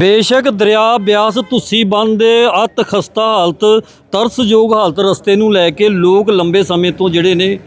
ਬੇਸ਼ੱਕ ਦਰਿਆ ਬਿਆਸ ਤੁਸੀਂ ਬੰਦ ਦੇ ਅਤ ਖਸਤਾ ਹਾਲਤ, ਤਰਸਯੋਗ ਹਾਲਤ ਰਸਤੇ ਨੂੰ ਲੈ ਕੇ ਲੋਕ ਲੰਬੇ ਸਮੇਂ ਤੋਂ ਜਿਹੜੇ ਨੇ,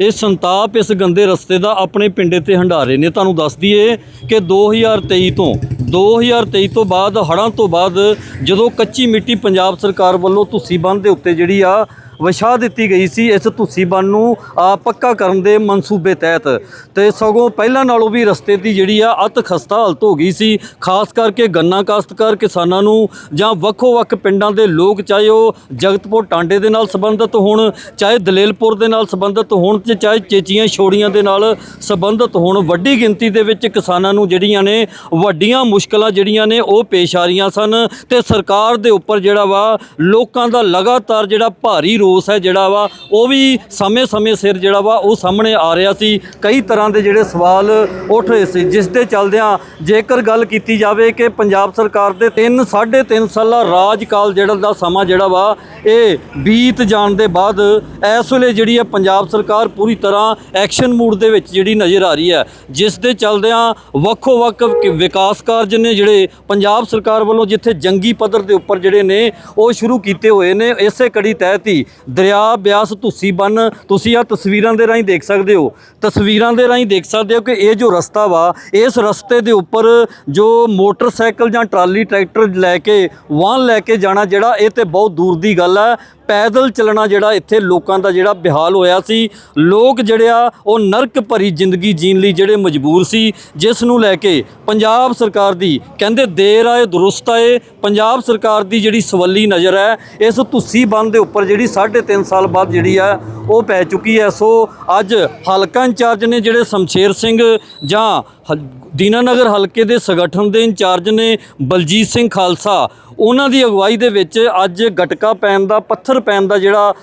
ਇਹ ਸੰਤਾਪ ਇਸ ਗੰਦੇ ਰਸਤੇ ਦਾ ਆਪਣੇ ਪਿੰਡੇ ਤੇ ਹੰਡਾਰੇ ਨੇ। ਤੁਹਾਨੂੰ ਦੱਸ ਦਈਏ ਕਿ 2023 ਤੋਂ 2023 ਤੋਂ ਬਾਅਦ, ਹੜ੍ਹਾਂ ਤੋਂ ਬਾਅਦ ਜਦੋਂ ਕੱਚੀ ਮਿੱਟੀ ਪੰਜਾਬ ਸਰਕਾਰ ਵੱਲੋਂ ਤੁਸੀਂ ਬੰਦ ਦੇ ਉੱਤੇ ਜਿਹੜੀ ਆ ਵਿਛਾ ਦਿੱਤੀ ਗਈ ਸੀ ਇਸ ਧੁੱਸੀ ਬੰਨ ਨੂੰ ਪੱਕਾ ਕਰਨ ਦੇ ਮਨਸੂਬੇ ਤਹਿਤ। ਤੇ ਸਗੋਂ ਪਹਿਲਾਂ ਨਾਲੋਂ ਵੀ ਰਸਤੇ ਦੀ ਜਿਹੜੀ ਆ ਅਤ ਖਸਤਾ ਹਾਲਤ ਹੋ ਗਈ ਸੀ, ਖਾਸ ਕਰਕੇ ਗੰਨਾ ਕਾਸ਼ਤਕਾਰ ਕਿਸਾਨਾਂ ਨੂੰ ਜਾਂ ਵੱਖੋ-ਵੱਖ ਪਿੰਡਾਂ ਦੇ ਲੋਕ, ਚਾਹੇ ਉਹ ਜਗਤਪੁਰ ਟਾਂਡੇ ਦੇ ਨਾਲ ਸੰਬੰਧਿਤ ਹੋਣ, ਚਾਹੇ ਦਲੇਲਪੁਰ ਦੇ ਨਾਲ ਸੰਬੰਧਿਤ ਹੋਣ, ਤੇ ਚਾਹੇ ਚੇਚੀਆਂ ਛੋੜੀਆਂ ਦੇ ਨਾਲ ਸੰਬੰਧਿਤ ਹੋਣ, ਵੱਡੀ ਗਿਣਤੀ ਦੇ ਵਿੱਚ ਕਿਸਾਨਾਂ ਨੂੰ ਜਿਹੜੀਆਂ ਨੇ ਵੱਡੀਆਂ ਮੁਸ਼ਕਲਾਂ ਜਿਹੜੀਆਂ ਨੇ ਉਹ ਪੇਸ਼ ਆ ਰਹੀਆਂ ਸਨ। ਤੇ ਸਰਕਾਰ ਦੇ ਉੱਪਰ ਜਿਹੜਾ ਵਾ, ਲੋਕਾਂ ਦਾ ਲਗਾਤਾਰ ਜਿਹੜਾ ਭਾਰੀ ਰੋਸ ਹੈ ਜਿਹੜਾ ਵਾ, ਉਹ ਵੀ ਸਮੇਂ-ਸਮੇਂ ਸਿਰ ਜਿਹੜਾ ਵਾ, ਉਹ ਸਾਹਮਣੇ ਆ ਰਿਹਾ ਸੀ। ਕਈ ਤਰ੍ਹਾਂ ਦੇ ਜਿਹੜੇ ਸਵਾਲ ਉੱਠ ਰਹੇ ਸੀ, ਜਿਸ ਦੇ ਚੱਲਦਿਆਂ ਜੇਕਰ ਗੱਲ ਕੀਤੀ ਜਾਵੇ ਕਿ ਪੰਜਾਬ ਸਰਕਾਰ ਦੇ 3 3.5 ਸਾਲਾ ਰਾਜਕਾਲ ਜਿਹੜਾ ਦਾ ਸਮਾਂ ਜਿਹੜਾ ਵਾ, ਇਹ ਬੀਤ ਜਾਣ ਦੇ ਬਾਅਦ ਇਸ ਵੇਲੇ ਜਿਹੜੀ ਹੈ ਪੰਜਾਬ ਸਰਕਾਰ ਪੂਰੀ ਤਰ੍ਹਾਂ ਐਕਸ਼ਨ ਮੂਡ ਦੇ ਵਿੱਚ ਜਿਹੜੀ ਨਜ਼ਰ ਆ ਰਹੀ ਹੈ। ਜਿਸ ਦੇ ਚੱਲਦਿਆਂ ਵੱਖੋ ਵੱਖ ਵਿਕਾਸ ਕਾਰਜ ਨੇ ਜਿਹੜੇ ਪੰਜਾਬ ਸਰਕਾਰ ਵੱਲੋਂ ਜਿੱਥੇ ਜੰਗੀ ਪੱਧਰ ਦੇ ਉੱਪਰ ਜਿਹੜੇ ਨੇ, ਉਹ ਸ਼ੁਰੂ ਕੀਤੇ ਹੋਏ ਨੇ। ਇਸੇ ਕੜੀ ਤਹਿਤ ਹੀ ਦਰਿਆ, ਬਿਆਸ ਤੁਸੀਂ ਬੰਨ, ਤੁਸੀਂ ਆ ਤਸਵੀਰਾਂ ਦੇ ਰਾਹੀਂ ਦੇਖ ਸਕਦੇ ਹੋ। ਤਸਵੀਰਾਂ ਦੇ ਰਾਹੀਂ ਦੇਖ ਸਕਦੇ ਹੋ ਕਿ ਇਹ ਜੋ ਰਸਤਾ ਵਾ, ਇਸ ਰਸਤੇ ਦੇ ਉੱਪਰ ਜੋ ਮੋਟਰਸਾਈਕਲ ਜਾਂ ਟਰਾਲੀ ਟਰੈਕਟਰ ਲੈ ਕੇ, ਵਾਹਨ ਲੈ ਕੇ ਜਾਣਾ ਜਿਹੜਾ, ਇਹ ਤੇ ਬਹੁਤ ਦੂਰ ਦੀ ਗੱਲ ਹੈ ਪੈਦਲ ਚੱਲਣਾ ਜਿਹੜਾ ਇੱਥੇ ਲੋਕਾਂ ਦਾ ਜਿਹੜਾ ਬਿਹਾਲ ਹੋਇਆ ਸੀ, ਲੋਕ ਜਿਹੜੇ ਆ, ਉਹ ਨਰਕ ਭਰੀ ਜ਼ਿੰਦਗੀ ਜੀਣ ਲਈ ਜਿਹੜੇ ਮਜਬੂਰ ਸੀ, ਜਿਸ ਨੂੰ ਲੈ ਕੇ ਪੰਜਾਬ ਸਰਕਾਰ ਦੀ ਕਹਿੰਦੇ ਦੇਰ ਆਏ, ਦੁਰਸਤ ਆਏ, ਪੰਜਾਬ ਸਰਕਾਰ ਦੀ ਜਿਹੜੀ ਸਵੱਲੀ ਨਜ਼ਰ ਹੈ, ਇਸ ਤੁਸੀਂ ਬੰਦ ਦੇ ਉੱਪਰ ਜਿਹੜੀ 3.5 ਸਾਲ ਬਾਅਦ ਜਿਹੜੀ ਆ, ਉਹ ਪੈ ਚੁੱਕੀ ਹੈ। ਸੋ ਅੱਜ ਹਲਕਾ ਇੰਚਾਰਜ ਨੇ ਜਿਹੜੇ ਸ਼ਮਸ਼ੇਰ ਸਿੰਘ ਜਾਂ ਹ- ਦੀਨਾਨਗਰ ਹਲਕੇ ਦੇ ਸੰਗਠਨ ਦੇ ਇੰਚਾਰਜ ਨੇ ਬਲਜੀਤ ਸਿੰਘ ਖਾਲਸਾ ਉਹਨਾਂ ਦੀ ਅਗਵਾਈ ਦੇ ਵਿੱਚ ਅੱਜ ਗਟਕਾ ਪੈਣ ਦਾ ਪੱਥਰ ਪੈਣ ਦਾ ਜਿਹੜਾ